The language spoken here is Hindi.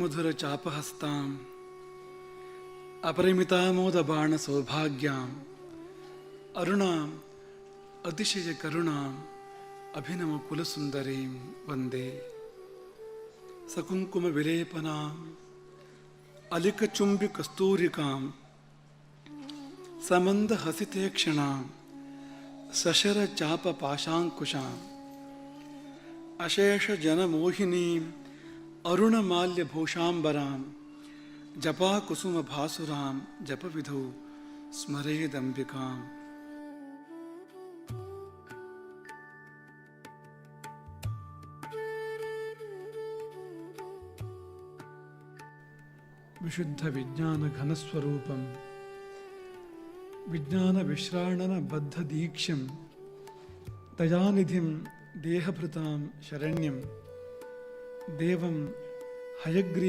मधुरचापहस्ताम् अपरिमितामोदबाणसौभाग्याम् अरुणाम् अतिशयकरुणाम् अभिनवकुलसुन्दरीं वंदे। सकुङ्कुमविलेपनाम् अलिकचुम्बिकस्तूरिकां समन्दहसितेक्षणां सशरचापपाशाङ्कुशाम् अशेषजनमोहिनीम् अरुणमाल्यभूषाम्बरां जपाकुसुमभासुरां जपविधौ स्मरेदम्बिकाम्। विशुद्धविज्ञानघनस्वरूपं विज्ञानविश्राणनबद्धदीक्ष्यं दयानिधिं देहभृतां शरण्यं தேவம் ஹயக்ரீவ